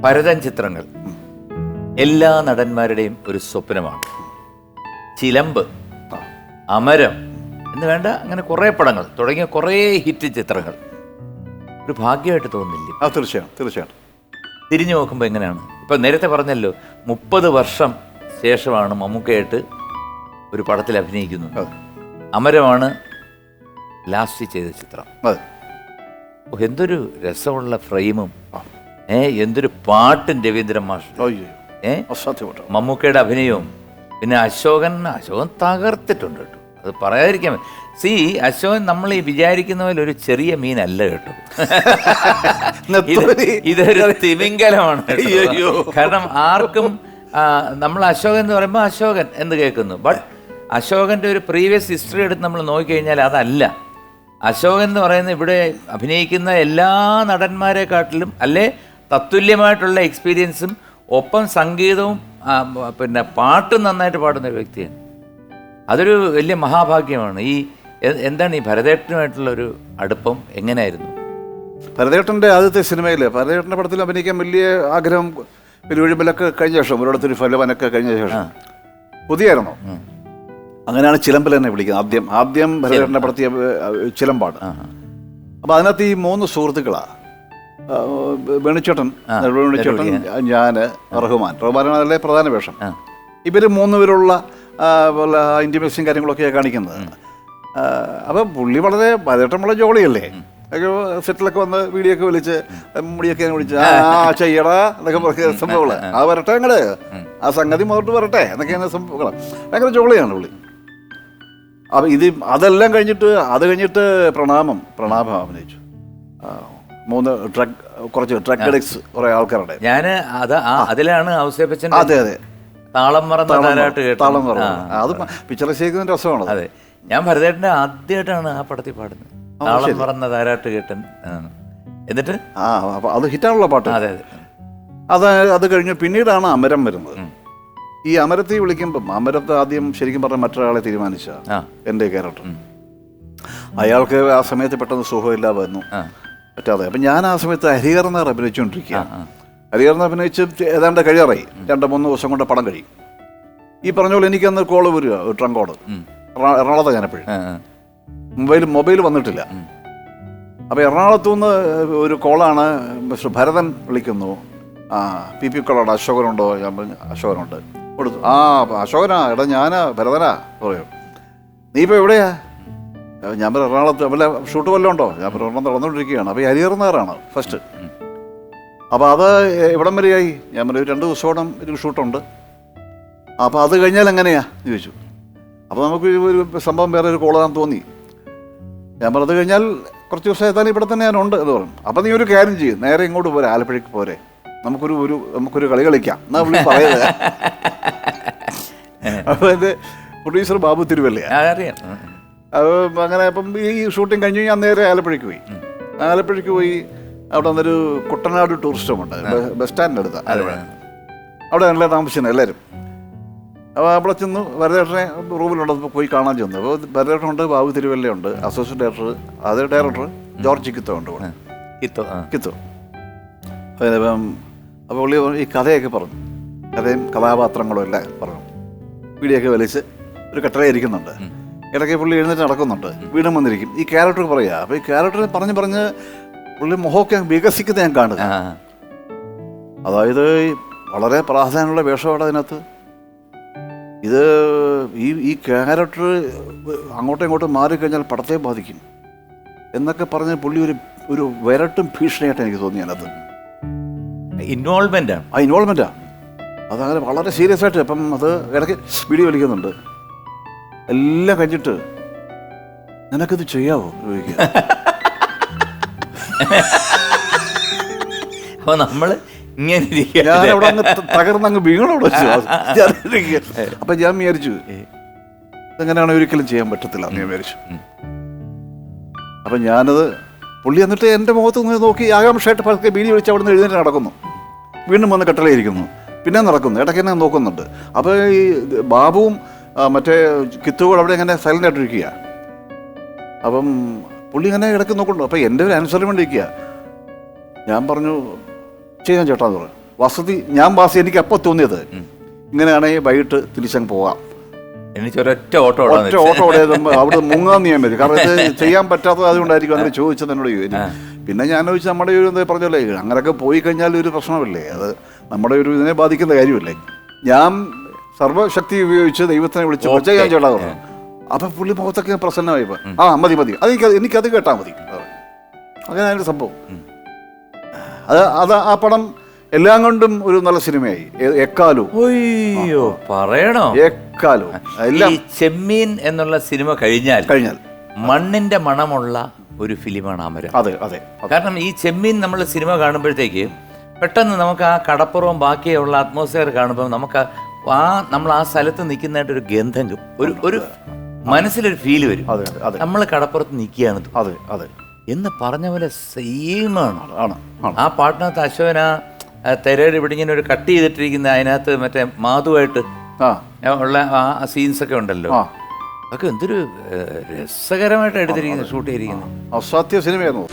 ഭരതൻ ചിത്രങ്ങൾ എല്ലാ നടന്മാരുടെയും ഒരു സ്വപ്നമാണ്. ചിലമ്പ് അമരം എന്ന് വേണ്ട അങ്ങനെ കുറേ പടങ്ങൾ തുടങ്ങിയ കുറേ ഹിറ്റ് ചിത്രങ്ങൾ. ഒരു ഭാഗ്യമായിട്ട് തോന്നുന്നില്ല? ആ തീർച്ചയായും തീർച്ചയായിട്ടും തിരിഞ്ഞു നോക്കുമ്പോൾ എങ്ങനെയാണ്? ഇപ്പം നേരത്തെ പറഞ്ഞല്ലോ മുപ്പത് വർഷം ശേഷമാണ് മമ്മൂക്കയായിട്ട് ഒരു പടത്തിൽ അഭിനയിക്കുന്നത്. അമരമാണ് ലാസ്റ്റ് ചെയ്ത ചിത്രം. എന്തൊരു രസമുള്ള ഫ്രെയിമും. ഏ എന്തൊരു പാട്ടും രവീന്ദ്രൻ മാഷ്. ഏ? മമ്മൂക്കയുടെ അഭിനയവും. പിന്നെ അശോകൻ അശോകൻ തകർത്തിട്ടുണ്ട് കേട്ടോ. അത് പറയാതിരിക്കാൻ സി അശോകൻ നമ്മൾ ഈ വിചാരിക്കുന്ന പോലെ ഒരു ചെറിയ മീനല്ല കേട്ടോ. ഇത് ഇതൊരു തിമിംഗലമാണ്. കാരണം ആർക്കും നമ്മൾ അശോകൻ എന്ന് പറയുമ്പോൾ അശോകൻ എന്ന് കേൾക്കുന്നു. ബട്ട് അശോകന്റെ ഒരു പ്രീവിയസ് ഹിസ്റ്ററി എടുത്ത് നമ്മൾ നോക്കിക്കഴിഞ്ഞാൽ അതല്ല. അശോകൻ എന്ന് പറയുന്നത് ഇവിടെ അഭിനയിക്കുന്ന എല്ലാ നടന്മാരെക്കാട്ടിലും അല്ലെ തത്തുല്യമായിട്ടുള്ള എക്സ്പീരിയൻസും ഒപ്പം സംഗീതവും പിന്നെ പാട്ടും നന്നായിട്ട് പാടുന്ന ഒരു വ്യക്തിയാണ്. അതൊരു വലിയ മഹാഭാഗ്യമാണ്. ഈ എന്താണ് ഈ ഭരതേട്ടനുമായിട്ടുള്ള ഒരു അടുപ്പം എങ്ങനെയായിരുന്നു? ഭരതേട്ടന്റെ ആദ്യത്തെ സിനിമയിൽ ഭരതേട്ടന്റെ പടത്തിൽ അഭിനയിക്കാൻ വലിയ ആഗ്രഹം പെരുവഴിമ്പലൊക്കെ കഴിഞ്ഞ ശേഷം ഒരിടത്തൊരു ഫലവനൊക്കെ കഴിഞ്ഞ ശേഷം. പുതിയായിരുന്നു? അങ്ങനെയാണ് ചിലമ്പിൽ എന്നെ വിളിക്കുന്നത്. ആദ്യം ആദ്യം ഭരതേട്ടന്റെ പടത്തിയ ചിലമ്പാണ് അപ്പം അപ്പോൾ അതിനകത്ത് ഈ മൂന്ന് സുഹൃത്തുക്കളാണ് വേണുചേട്ടൻ വേണുചേട്ടൻ ഞാൻ റഹ്മാൻ. റഹ്മാനാണ് അതിലെ പ്രധാന വേഷം. ഇവർ മൂന്നുപേരുള്ള ഇന്റിമേഷൻ കാര്യങ്ങളൊക്കെയാണ് കാണിക്കുന്നത്. അപ്പം പുള്ളി വളരെ വളരെ ജോളിയല്ലേ? ഒക്കെ സെറ്റിലൊക്കെ വന്ന് വീഡിയോ ഒക്കെ വിളിച്ച് മുടിയൊക്കെ വിളിച്ച് ആ. ചെയ്യടാ എന്നൊക്കെ പറഞ്ഞ സംഭവങ്ങൾ. ആ വരട്ടെ അങ്ങട്. ആ സംഗതി മുതലോട്ട് വരട്ടെ എന്നൊക്കെയാണ് സംഭവങ്ങൾ ഭയങ്കര ജോളിയാണ് പുള്ളി. അപ്പം ഇത് അതെല്ലാം കഴിഞ്ഞിട്ട് അത് കഴിഞ്ഞിട്ട് പ്രണാമം പ്രണാമം അഭിനയിച്ചു. ആ, മൂന്ന് ഡ്രഗ് കുറച്ച് ഡ്രഗ് അഡിക്സ് കുറെ ആൾക്കാരുടെ ഞാൻ അത് അതിലാണ് ഔസേപ്പച്ചൻ അതെ അതെ. താളം മറന്ന താളം മറന്ന. അത് പിക്ചറൈസ് രസമാണ് അതെ. ഞാൻ ഭരതേട്ടന്റെ ആദ്യമായിട്ടാണ് ആ പടത്തിൽ പാടുന്നത്. താളം മറന്ന താരാട്ട് കേട്ടൻ എന്നിട്ട്? ആ അത് ഹിറ്റാണല്ലോ പാട്ട്. അതെ അതെ. അത് അത് കഴിഞ്ഞ് പിന്നീടാണ് അമരം വരുന്നത്. ഈ അമരത്തെ വിളിക്കുമ്പം അമരത്തെ ആദ്യം ശരിക്കും പറഞ്ഞ മറ്റൊരാളെ തീരുമാനിച്ച എന്റെ എന്റെ ക്യാരക്ടർ. അയാൾക്ക് ആ സമയത്ത് പെട്ടെന്ന് സുഖമില്ലാതെ വന്നു. പറ്റാതെ. അപ്പം ഞാൻ ആ സമയത്ത് ഹരിഹരനെ അഭിനയിച്ചുകൊണ്ടിരിക്കുകയാണ്. ഹരിഹരനെ അഭിനയിച്ച് ഏതാണ്ട് കഴിയാറായി. രണ്ട് മൂന്ന് ദിവസം കൊണ്ട് പടം കഴിയും. ഈ പറഞ്ഞ പോലെ എനിക്കന്ന് കോൾ വരിക ഒരു ട്രങ്ക് കോൾ. എറണാ- എറണാകുളത്ത് ഞാനെപ്പോഴും. മൊബൈൽ മൊബൈൽ വന്നിട്ടില്ല. അപ്പോൾ എറണാകുളത്തു നിന്ന് ഒരു കോളാണ് മിസ്റ്റർ ഭരതൻ വിളിക്കുന്നു. ആ പി പി കോളാണ് അശോകനുണ്ടോ? ഞാൻ പറഞ്ഞു അശോകനുണ്ട്. കൊടുത്തു. ആ അശോകനാ എടാ ഞാനാ ഭരതനാ പറയും. നീ ഇപ്പോൾ എവിടെയാ? "ഏ, ഞാൻ പറഞ്ഞ എറണാകുളത്ത് വല്ല ഷൂട്ട് വല്ലതും ഉണ്ടോ? ഞാൻ പറഞ്ഞു ഒരെണ്ണം നടന്നുകൊണ്ടിരിക്കുകയാണ്. അപ്പോൾ ഈ ഹരിഹർനാറാണ് ഫസ്റ്റ് അപ്പോൾ അത് എവിടം വരെയായി. ഞാൻ "ഒരു രണ്ട് ദിവസത്തോളം ഒരു ഷൂട്ടുണ്ട്. അപ്പോൾ അത് കഴിഞ്ഞാൽ എങ്ങനെയാ? ചോദിച്ചു. അപ്പോൾ നമുക്ക് ഒരു- സംഭവം വേറെ ഒരു കോളാൻ തോന്നി. ഞാൻ പറഞ്ഞത് കഴിഞ്ഞാൽ കുറച്ച് ദിവസം ഏതായാലും ഇവിടെ തന്നെ ഞാനുണ്ട് എന്ന് പറഞ്ഞു. അപ്പം നീ ഒരു കാര്യം ചെയ്യും. നേരെ ഇങ്ങോട്ട് പോരെ ആലപ്പുഴയ്ക്ക് പോരെ. നമുക്കൊരു ഒരു നമുക്കൊരു കളി കളിക്കാം. എന്നാ പുള്ളി പറയുന്നത്. അപ്പോൾ എന്റെ പ്രൊഡ്യൂസർ ബാബു തിരുവല്ലയാണ്. ആ, അറിയാം അപ്പോൾ അങ്ങനെ അപ്പം ഈ ഷൂട്ടിംഗ് കഴിഞ്ഞ് ഞാൻ നേരെ ആലപ്പുഴയ്ക്ക് പോയി. ആലപ്പുഴയ്ക്ക് പോയി അവിടെ വന്നൊരു കുട്ടനാട് ടൂറിസ്റ്റ് ഹോം ഉണ്ട് ബസ് സ്റ്റാൻഡിന്റെ അടുത്ത് ആലപ്പുഴ. അവിടെ നല്ല താമസിച്ചിരുന്നു എല്ലാവരും. അപ്പോൾ അവിടെ ചെന്നു ഭരതേട്ടനെ റൂമിലുണ്ട് പോയി കാണാൻ ചെന്നു. അപ്പോൾ ഉണ്ട് ബാബു തിരുവല്ലയുണ്ട് അസോസിയേറ്റ് ഡയറക്ടർ അത് ഡയറക്ടർ ജോർജ് കിത്തോ ഉണ്ട് കിത്തോ. കിത്തോ അപ്പം അപ്പോൾ പുള്ളി പറഞ്ഞു, ഈ കഥയൊക്കെ പറഞ്ഞു. കഥയും കഥാപാത്രങ്ങളും എല്ലാം പറഞ്ഞു. വീടിയൊക്കെ വലിച്ച് ഒരു കട്ടറ ഇരിക്കുന്നുണ്ട്. ഇടയ്ക്ക് പുള്ളി എഴുന്നേറ്റ് നടക്കുന്നുണ്ട്. വീണ്ടും വന്നിരിക്കും. ഈ ക്യാരക്ടർ പറയാ അപ്പോൾ ഈ ക്യാരക്ടർ പറഞ്ഞ് പറഞ്ഞ് പുള്ളി മുഖമൊക്കെ വികസിക്കുന്നത് ഞാൻ കാണുക അതായത് വളരെ പ്രാധാന്യമുള്ള വേഷമാണ് അതിനകത്ത്. ഇത് ഈ ഈ ക്യാരക്ടർ അങ്ങോട്ടും ഇങ്ങോട്ടും മാറിക്കഴിഞ്ഞാൽ പടത്തെ ബാധിക്കും. എന്നൊക്കെ പറഞ്ഞ് പുള്ളി ഒരു ഒരു വിരട്ടും ഭീഷണിയായിട്ട് എനിക്ക് തോന്നി അതിനകത്ത്. ഇൻവോൾവ്മെന്റ് ആ? ഇൻവോൾവ്മെന്റാ അതങ്ങനെ വളരെ സീരിയസ് ആയിട്ട് അപ്പം അത് ഇടയ്ക്ക് വീഡിയോ വലിക്കുന്നുണ്ട് എല്ലാം കഴിഞ്ഞിട്ട് നിനക്കിത് ചെയ്യാവോ? ചോദിക്കുക അപ്പൊ നമ്മൾ ഇങ്ങനെ ഞാൻ ഇരിക്കുക അവിടെ അങ്ങ് ത- തകർന്ന് അങ്ങ് വീണു ഞാൻ ഇരിക്കുക. അപ്പൊ ഞാൻ വിചാരിച്ചു അങ്ങനെയാണ് ഒരിക്കലും ചെയ്യാൻ പറ്റത്തില്ല എന്ന് ഞാൻ വിചാരിച്ചു. അപ്പൊ ഞാനത് പുള്ളി എന്നിട്ട് എന്റെ മുഖത്ത് നിന്ന് നോക്കി ആകാംക്ഷയായിട്ട് പതുക്കെ ബീഡി വിളിച്ച് അവിടെ നിന്ന് എഴുന്നേറ്റ് നടക്കുന്നു. വീണ്ടും വന്ന് കട്ടളയിരിക്കുന്നു പിന്നെ നടക്കുന്നു. ഇടയ്ക്ക് എന്നെ നോക്കുന്നുണ്ട്. അപ്പോൾ ഈ ബാബുവും മറ്റേ കിത്തുകൾ അവിടെ ഇങ്ങനെ സൈലന്റ് ആയിട്ടിരിക്കുക അപ്പം പുള്ളി ഇങ്ങനെ ഇടയ്ക്ക് നോക്കുന്നുണ്ട്. അപ്പം എന്റെ ഒരു ആൻസർ വേണ്ടി ഇരിക്കുക ഞാൻ പറഞ്ഞു ചെയ്യാൻ ചേട്ടാ എന്ന് പറഞ്ഞു. വസതി ഞാൻ വാസി എനിക്ക് അപ്പോൾ തോന്നിയത്? ഇങ്ങനെയാണെങ്കിൽ വൈകിട്ട് തിരിച്ചങ്ങ് പോകാം എനിക്ക് ഒരൊറ്റ ഓട്ടോ ഒറ്റ ഓട്ടോ അവിടെ മുങ്ങാൻ നീയാൻ വരും കാരണം ഇത് ചെയ്യാൻ പറ്റാത്തത് അതുകൊണ്ടായിരിക്കും അങ്ങനെ ചോദിച്ചത് എന്നോട് ചോദിച്ചു പിന്നെ ഞാൻ ചോദിച്ചു നമ്മുടെ ഒരു എന്താ പറഞ്ഞല്ലേ അങ്ങനെയൊക്കെ പോയി കഴിഞ്ഞാൽ ഒരു പ്രശ്നമില്ലേ? അത് നമ്മുടെ ഒരു ഇതിനെ ബാധിക്കുന്ന കാര്യമല്ലേ? ഞാൻ സർവശക്തി ഉപയോഗിച്ച് ദൈവത്തിനെ വിളിച്ച്. ചെയ്യാൻ ചേട്ടാ. പറഞ്ഞു അപ്പൊ പുള്ളി മുഖത്തൊക്കെ പ്രസന്നമായി. ആ മതി മതി. അത് എനിക്ക് എനിക്കത് കേട്ടാ മതി. അങ്ങനെ അതിന്റെ സംഭവം. അത് അത് ആ പടം എല്ലാം കൊണ്ടും ഒരു നല്ല സിനിമയായി. എ- എക്കാലവും. അയ്യോ പറയണോ? എക്കാലവും. എല്ലാം ഈ ചെമ്മീൻ എന്നുള്ള സിനിമ കഴിഞ്ഞാൽ കഴിഞ്ഞാൽ. മണ്ണിന്റെ മണമുള്ള ഒരു ഫിലിമാണ് അമര. അതെ അതെ. കാരണം ഈ ചെമ്മീൻ നമ്മൾ സിനിമ കാണുമ്പോഴത്തേക്ക് പെട്ടെന്ന് നമുക്ക് ആ കടപ്പുറവും ബാക്കിയുള്ള അറ്റ്മോസ്ഫിയർ കാണുമ്പോൾ നമുക്ക് ആ നമ്മൾ ആ സ്ഥലത്ത് നിൽക്കുന്നതായിട്ട് ഒരു ഗന്ധം. ഒരു ഒരു മനസ്സിലൊരു ഫീൽ വരും. നമ്മൾ കടപ്പുറത്ത് നിൽക്കുകയാണ് അതെ അതെ. എന്ന് പറഞ്ഞ പോലെ സെയിമാണ് ആ പാട്ടിനകത്ത് അശോകന തെരേട് ഇവിടെ ഇങ്ങനെ ഒരു കട്ട് ചെയ്തിട്ടിരിക്കുന്ന അതിനകത്ത് മറ്റേ മാധുവായിട്ട് ഉള്ള ആ സീൻസ് ഒക്കെ ഉണ്ടല്ലോ. അതൊക്കെ എന്തൊരു രസകരമായിട്ട് എടുത്തിരിക്കുന്നു ഷൂട്ട് ചെയ്തിരിക്കുന്നത്. അസാധ്യ സിനിമയായിരുന്നു.